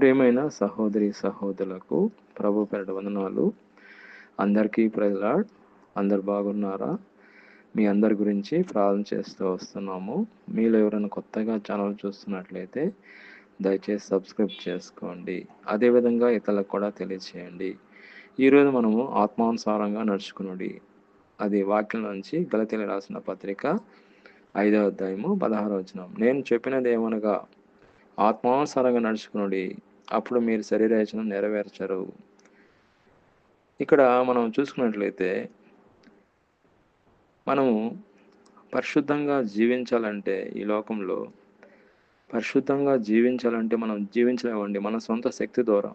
ప్రియమైన సహోదరి సహోదరులకు ప్రభు పేరట వందనాలు. అందరికీ ప్రజలాడ్ అందరు బాగున్నారా? మీ అందరి గురించి ప్రార్థన చేస్తూ వస్తున్నాము. మీలో ఎవరైనా కొత్తగా ఛానల్ చూస్తున్నట్లయితే దయచేసి సబ్స్క్రైబ్ చేసుకోండి. అదేవిధంగా ఇతరులకు కూడా తెలియచేయండి. ఈరోజు మనము ఆత్మానుసారంగా నడుచుకునుడి. అది వాక్యం నుంచి గలతీలు రాసిన పత్రిక ఐదవ అధ్యాయము పదహారవచనం నేను చెప్పినది ఏమనగా ఆత్మానుసారంగా నడుచుకునుడి. అప్పుడు మీరు శరీరచన నెరవేర్చరు. ఇక్కడ మనం చూసుకున్నట్లయితే మనము పరిశుద్ధంగా జీవించాలంటే ఈ లోకంలో పరిశుద్ధంగా జీవించాలంటే మనం జీవించలేమండి మన సొంత శక్తి ద్వారా.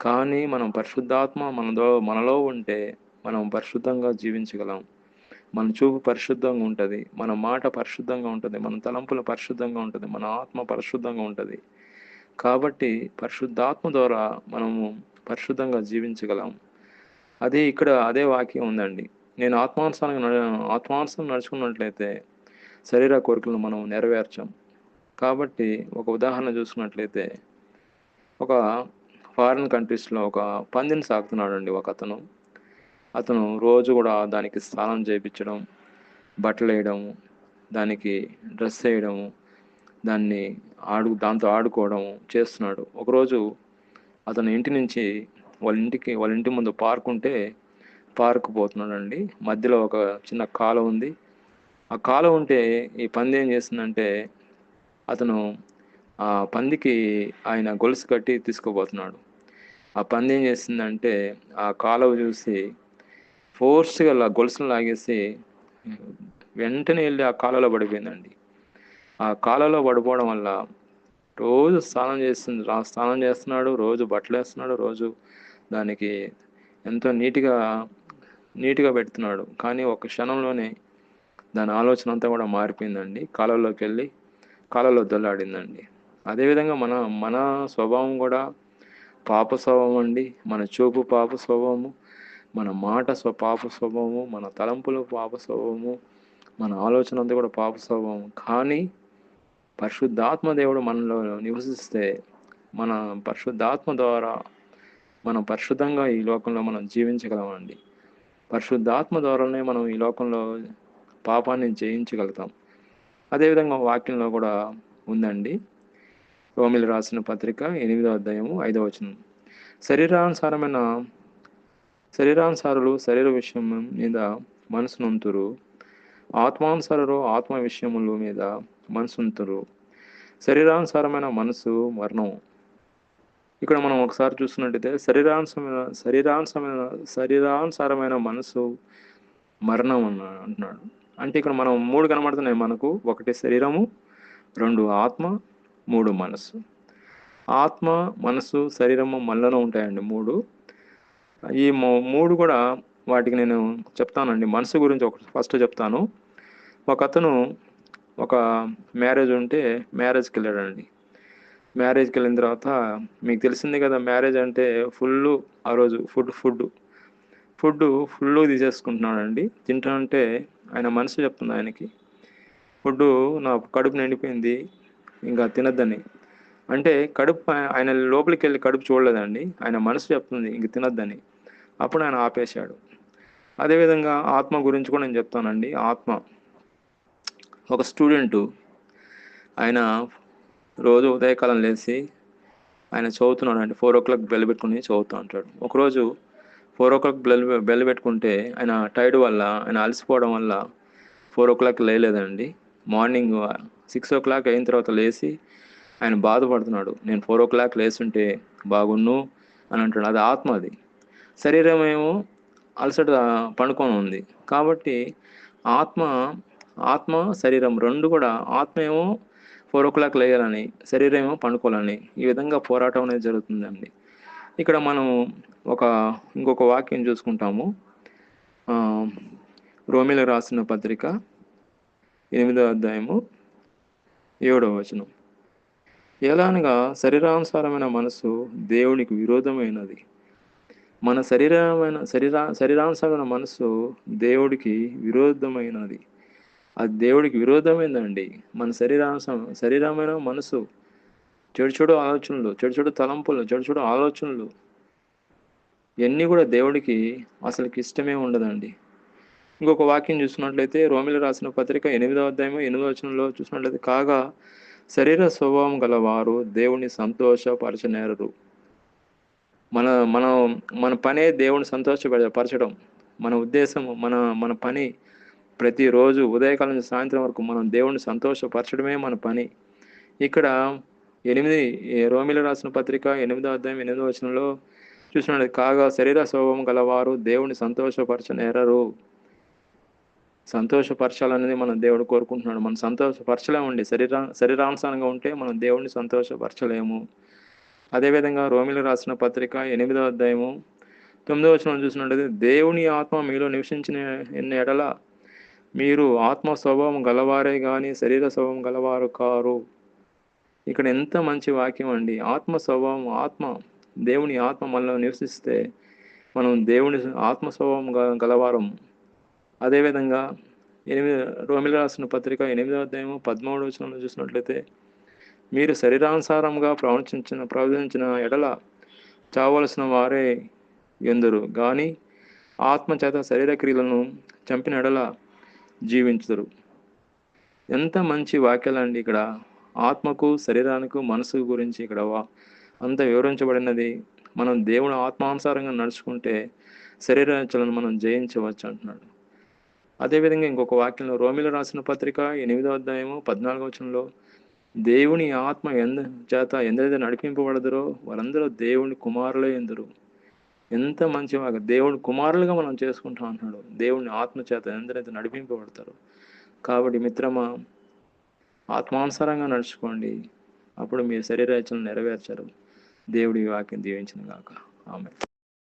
కానీ మనం పరిశుద్ధాత్మ మనలో మనలో ఉంటే మనం పరిశుద్ధంగా జీవించగలం. మన చూపు పరిశుద్ధంగా ఉంటుంది మన మాట పరిశుద్ధంగా ఉంటుంది మన తలంపులు పరిశుద్ధంగా ఉంటుంది మన ఆత్మ పరిశుద్ధంగా ఉంటుంది. కాబట్టి పరిశుద్ధాత్మ ద్వారా మనము పరిశుద్ధంగా జీవించగలం. అదే ఇక్కడ అదే వాక్యం ఉందండి. నేను ఆత్మానుసారంగా నడ ఆత్మానుసారం నడుచుకున్నట్లయితే శరీర కోరికలను మనం నెరవేర్చాం. కాబట్టి ఒక ఉదాహరణ చూసుకున్నట్లయితే ఒక ఫారిన్ కంట్రీస్లో ఒక పందిని సాగుతున్నాడు అండి ఒక అతను అతను రోజు కూడా దానికి స్నానం చేయించడం బట్టలు వేయడం దానికి డ్రెస్ వేయడము దాన్ని ఆడు దాంతో ఆడుకోవడం చేస్తున్నాడు. ఒకరోజు అతను ఇంటి నుంచి వాళ్ళ ఇంటికి వాళ్ళ ఇంటి ముందు పార్క్ ఉంటే పార్క్ పోతున్నాడండి. మధ్యలో ఒక చిన్న కాలువ ఉంది. ఆ కాలువ ఉంటే ఈ పంది ఏం చేస్తుందంటే అతను ఆ పందికి ఆయన గొలుసు కట్టి తీసుకుపోతున్నాడు. ఆ పంది ఏం చేసిందంటే ఆ కాలువ చూసి ఫోర్స్గా గొలుసును లాగేసి వెంటనే వెళ్ళి ఆ కాలువలో పడిపోయిందండి. ఆ కాలలో పడిపోవడం వల్ల రోజు స్నానం చేస్తుంది స్నానం చేస్తున్నాడు రోజు బట్టలు వేస్తున్నాడు రోజు దానికి ఎంతో నీట్గా నీట్గా పెడుతున్నాడు. కానీ ఒక క్షణంలోనే దాని ఆలోచన అంతా కూడా మారిపోయిందండి. కాలంలోకి వెళ్ళి కాలంలో దొల్లాడిందండి. అదేవిధంగా మన మన స్వభావం కూడా పాప స్వభావం అండి. మన చూపు పాప స్వభావము మన మాట స్వ పాప స్వభావము మన తలంపులు పాప స్వభావము మన ఆలోచన అంతా కూడా పాప స్వభావం. కానీ పరిశుద్ధాత్మ దేవుడు మనలో నివసిస్తే మన పరిశుద్ధాత్మ ద్వారా మనం పరిశుద్ధంగా ఈ లోకంలో మనం జీవించగలమండి. పరిశుద్ధాత్మ ద్వారానే మనం ఈ లోకంలో పాపాన్ని జయించగలుగుతాం. అదేవిధంగా వాక్యంలో కూడా ఉందండి. రోమిలు రాసిన పత్రిక ఎనిమిదో అధ్యాయము ఐదవ వచనం. శరీరానుసారమైన శరీరానుసారులు శరీర విషయం మీద మనసునంతురు ఆత్మానుసారులు ఆత్మ విషయముల మీద మనసుంతురు శరీరానుసారమైన మనసు మరణం. ఇక్కడ మనం ఒకసారి చూస్తున్నట్టయితే శరీరానుసమైన శరీరానుసమైన శరీరానుసారమైన మనసు మరణం అన్న అంటున్నాడు. అంటే ఇక్కడ మనం మూడు కనబడుతున్నాయి మనకు. ఒకటి శరీరము రెండు ఆత్మ మూడు మనసు. ఆత్మ మనసు శరీరము మనలోనే ఉంటాయండి మూడు. ఈ మూడు కూడా వాటికి నేను చెప్తానండి. మనసు గురించి ఒక ఫస్ట్ చెప్తాను. ఒక అతను ఒక మ్యారేజ్ ఉంటే మ్యారేజ్కి వెళ్ళాడండి. మ్యారేజ్కి వెళ్ళిన తర్వాత మీకు తెలిసిందే కదా మ్యారేజ్ అంటే ఫుల్ ఆ రోజు ఫుడ్ ఫుడ్ ఫుడ్ ఫుల్ తీసేసుకుంటున్నాడండి. తింటానంటే ఆయన మనసు చెప్తుంది ఆయనకి. ఫుడ్ నా కడుపు నిండిపోయింది ఇంకా తినద్దని. అంటే కడుపు ఆయన లోపలికి వెళ్ళి కడుపు చూడలేదండి. ఆయన మనసు చెప్తుంది ఇంక తినద్దని. అప్పుడు ఆయన ఆపేశాడు. అదేవిధంగా ఆత్మ గురించి కూడా నేను చెప్తానండి. ఆత్మ ఒక స్టూడెంటు ఆయన రోజు ఉదయకాలం లేచి ఆయన చదువుతున్నాడు అండి. ఫోర్ ఓ క్లాక్ బెల్ పెట్టుకుని చదువుతూ ఉంటాడు. ఒకరోజు four o'clock bell bell పెట్టుకుంటే ఆయన టైర్డ్ వల్ల ఆయన అలసిపోవడం వల్ల ఫోర్ ఓ క్లాక్ లేలేదండి మార్నింగ్ సిక్స్ ఓ క్లాక్ అయిన తర్వాత లేచి ఆయన బాధపడుతున్నాడు. నేను ఫోర్ ఓ క్లాక్ లేచుంటే బాగున్ను అని అంటాడు. అది ఆత్మ అది. శరీరం ఏమో అలసట పండుకొని ఉంది. కాబట్టి ఆత్మ ఆత్మ శరీరం రెండు కూడా ఆత్మ ఏమో ఫోర్ ఓ క్లాక్ లేయాలని శరీరం ఏమో పండుకోవాలని ఈ విధంగా పోరాటం అనేది జరుగుతుందండి. ఇక్కడ మనం ఒక ఇంకొక వాక్యం చూసుకుంటాము. రోమిలో రాసిన పత్రిక ఎనిమిదో అధ్యాయము ఏడవ వచనం. ఎలా అనగా శరీరానుసారమైన మనసు దేవునికి విరోధమైనది. మన శరీరమైన శరీరా శరీరానుసారమైన మనసు దేవుడికి విరోధమైనది. అది దేవుడికి విరోధమైందండి. మన శరీరాంశం శరీరమైన మనసు చెడు చెడు ఆలోచనలు చెడు చెడు తలంపులు చెడు చెడు ఆలోచనలు ఇవన్నీ కూడా దేవుడికి అసలుకి ఇష్టమే ఉండదండి. ఇంకొక వాక్యం చూసినట్లయితే రోమిలు రాసిన పత్రిక ఎనిమిదవ అధ్యాయం ఎనిమిదవ వచనంలో చూసినట్లయితే కాగా శరీర స్వభావం గలవారు దేవుని సంతోషపరచనేరరు. మన మనం మన పనే దేవుని సంతోషపరచడం మన ఉద్దేశం మన మన పని ప్రతిరోజు ఉదయకాలం నుంచి సాయంత్రం వరకు మనం దేవుణ్ణి సంతోషపరచడమే మన పని. ఇక్కడ ఎనిమిది రోమిల రాసిన పత్రిక ఎనిమిదో అధ్యాయం ఎనిమిదో వచనంలో చూసినట్టు కాగా శరీర స్వభావం గలవారు దేవుని సంతోషపరచనేరరు. సంతోషపరచాలనేది మనం దేవుడు కోరుకుంటున్నాడు. మనం సంతోషపరచలేమండి. శరీర శరీరానుసారంగా ఉంటే మనం దేవుడిని సంతోషపరచలేము. అదేవిధంగా రోమిలు రాసిన పత్రిక ఎనిమిదో అధ్యాయము తొమ్మిదో వచనం చూసినట్లయితే దేవుని ఆత్మ మీలో నివసించిన ఎన్ని ఎడల మీరు ఆత్మ స్వభావం గలవారే కానీ శరీర స్వభావం గలవారు కారు. ఇక్కడ ఎంత మంచి వాక్యం అండి. ఆత్మ స్వభావం ఆత్మ దేవుని ఆత్మ మనలో నివసిస్తే మనం దేవుని ఆత్మ స్వభావం గ- గలవారం. అదేవిధంగా ఎనిమిది రోమిల రాసిన పత్రిక ఎనిమిదో అధ్యాయము పదమూడు వచనంలో చూసినట్లయితే మీరు శరీరానుసారంగా ప్రవచించిన ప్రవచించిన ఎడల చావలసిన వారే ఎందరు. కానీ ఆత్మ చేత శరీర క్రియలను చంపిన ఎడల జీవించుదురు. ఎంత మంచి వాక్యాలండి ఇక్కడ. ఆత్మకు శరీరానికి మనసు గురించి ఇక్కడ వా- అంత వివరించబడినది. మనం దేవుని ఆత్మానుసారంగా నడుచుకుంటే శరీరాచలను మనం జయించవచ్చు అంటున్నాడు. అదేవిధంగా ఇంకొక వాక్యంలో రోమిలో రాసిన పత్రిక ఎనిమిదో అధ్యాయము పద్నాలుగో వచనంలో దేవుని ఆత్మ ఎంద చేత ఎందరైతే నడిపింపబడదురో వారందరూ దేవుని కుమారులే ఎందురు. ఎంత మంచి వాక్యం దేవుని కుమారులుగా మనం చేసుకుంటాం అంటున్నాడు. దేవుని ఆత్మ చేత ఎందరైతే నడిపింపబడతారో కాబట్టి మిత్రమా ఆత్మానుసారంగా నడుచుకోండి. అప్పుడు మీ శరీరాచలను నెరవేర్చరు. దేవుడి వాక్యం దీవించిన గాక. ఆమె